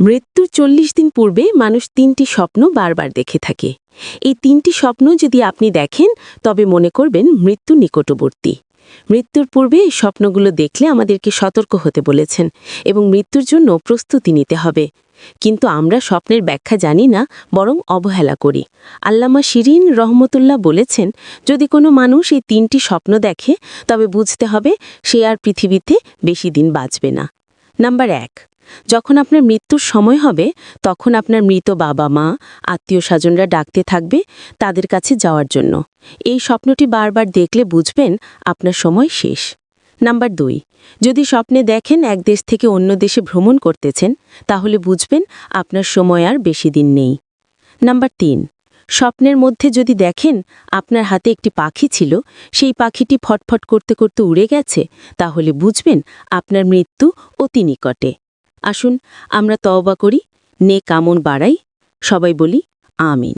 মৃত্যুর চল্লিশ দিন পূর্বে মানুষ তিনটি স্বপ্ন বারবার দেখে থাকে। এই তিনটি স্বপ্ন যদি আপনি দেখেন, তবে মনে করবেন মৃত্যু নিকটবর্তী। মৃত্যুর পূর্বে এই স্বপ্নগুলো দেখলে আমাদেরকে সতর্ক হতে বলেছেন এবং মৃত্যুর জন্য প্রস্তুতি নিতে হবে। কিন্তু আমরা স্বপ্নের ব্যাখ্যা জানি না, বরং অবহেলা করি। আল্লামা শিরিন রহমতুল্লাহ বলেছেন, যদি কোনো মানুষ এই তিনটি স্বপ্ন দেখে, তবে বুঝতে হবে সে আর পৃথিবীতে বেশি দিন বাঁচবে না। নাম্বার এক। যখন আপনার মৃত্যুর সময় হবে, তখন আপনার মৃত বাবা মা, আত্মীয় স্বজনরা ডাকতে থাকবে তাদের কাছে যাওয়ার জন্য। এই স্বপ্নটি বারবার দেখলে বুঝবেন আপনার সময় শেষ। নাম্বার দুই, যদি স্বপ্নে দেখেন এক দেশ থেকে অন্য দেশে ভ্রমণ করতেছেন, তাহলে বুঝবেন আপনার সময় আর বেশি দিন নেই। নাম্বার তিন, স্বপ্নের মধ্যে যদি দেখেন আপনার হাতে একটি পাখি ছিল, সেই পাখিটি ফটফট করতে করতে উড়ে গেছে, তাহলে বুঝবেন আপনার মৃত্যু অতি নিকটে। আসুন আমরা তওবা করি নে কামন বাড়াই সবাই বলি আমিন।